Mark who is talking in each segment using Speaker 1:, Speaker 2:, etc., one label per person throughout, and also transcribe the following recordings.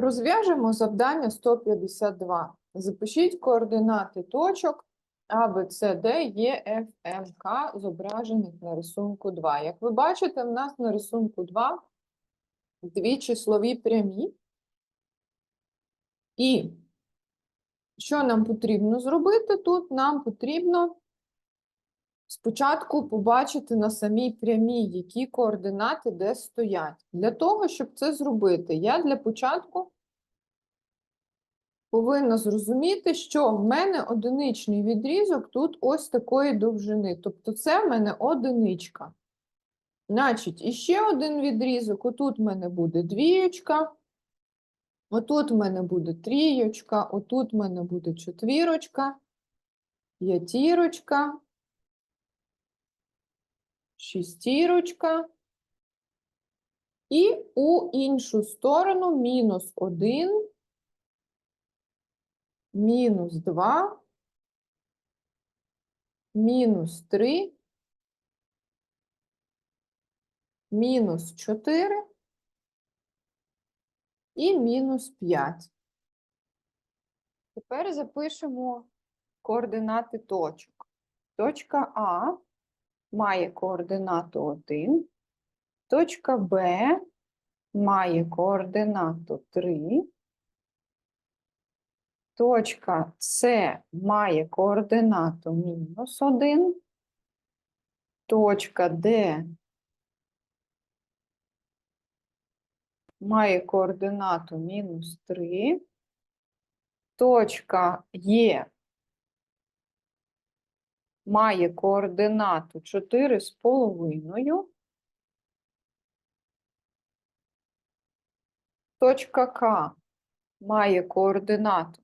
Speaker 1: Розв'яжемо завдання 152. Запишіть координати точок А, Б, С, Д, Е, Ф, М, К, зображених на рисунку 2. Як ви бачите, в нас на рисунку 2 дві числові прямі. І що нам потрібно зробити тут? Нам потрібно спочатку побачити на самій прямій, які координати де стоять. Для того, щоб це зробити, я для початку повинна зрозуміти, що в мене одиничний відрізок тут ось такої довжини. Тобто це в мене одиничка. Значить, іще один відрізок. Отут в мене буде двієчка. Отут в мене буде трійочка, отут в мене буде четвірочка, п'ятірочка, шістірочка. І у іншу сторону мінус 1, мінус 2, мінус 3, мінус 4 і мінус 5. Тепер запишемо координати точок. Точка А має координату 1, точка Б має координату 3, точка С має координату мінус 1, точка Д має координату мінус 3, точка Е має координату 4,5, точка К має координату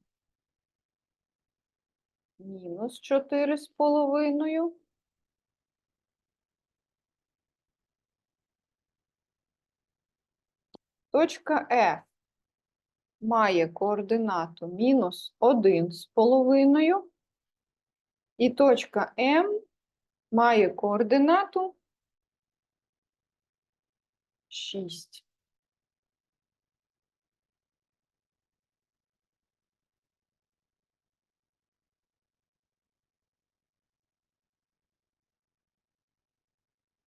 Speaker 1: мінус 4,5, Точка F має координату мінус 1,5. І точка М має координату 6.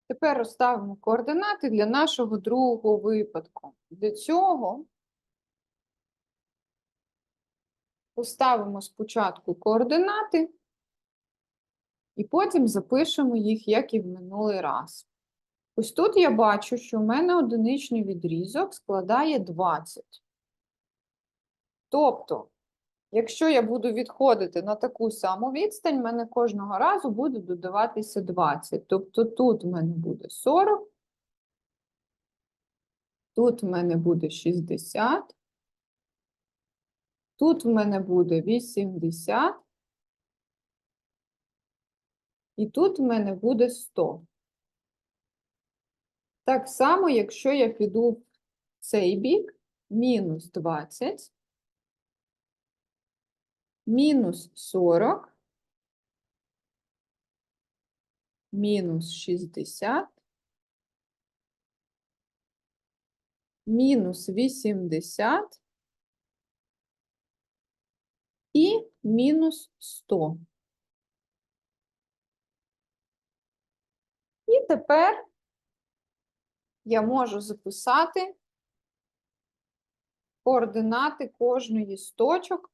Speaker 1: Тепер розставимо координати для нашого другого випадку. Для цього поставимо спочатку координати і потім запишемо їх, як і в минулий раз. Ось тут я бачу, що в мене одиничний відрізок складає 20. Тобто, якщо я буду відходити на таку саму відстань, в мене кожного разу буде додаватися 20. Тобто тут в мене буде 40, тут в мене буде 60, тут в мене буде 80, і тут в мене буде 100. Так само, якщо я піду в цей бік, мінус 20, мінус 40, мінус 60, мінус 80 і мінус 100. І тепер я можу записати координати кожної з точок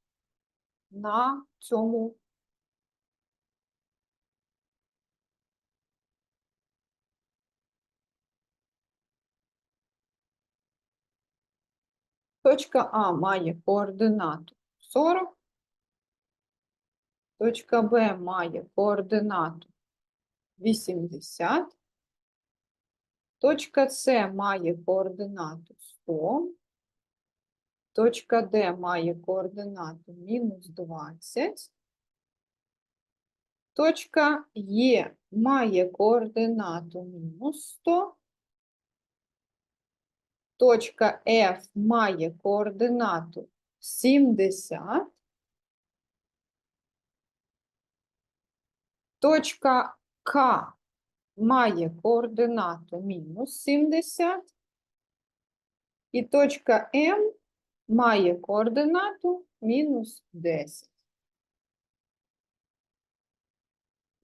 Speaker 1: на цьому Точка А має координату 40, точка Б має координату 80, точка С має координату 100, точка Д має координату мінус 20, точка Е має координату мінус 100, точка F має координату 70, точка К має координату мінус 70, і точка М має координату мінус 10.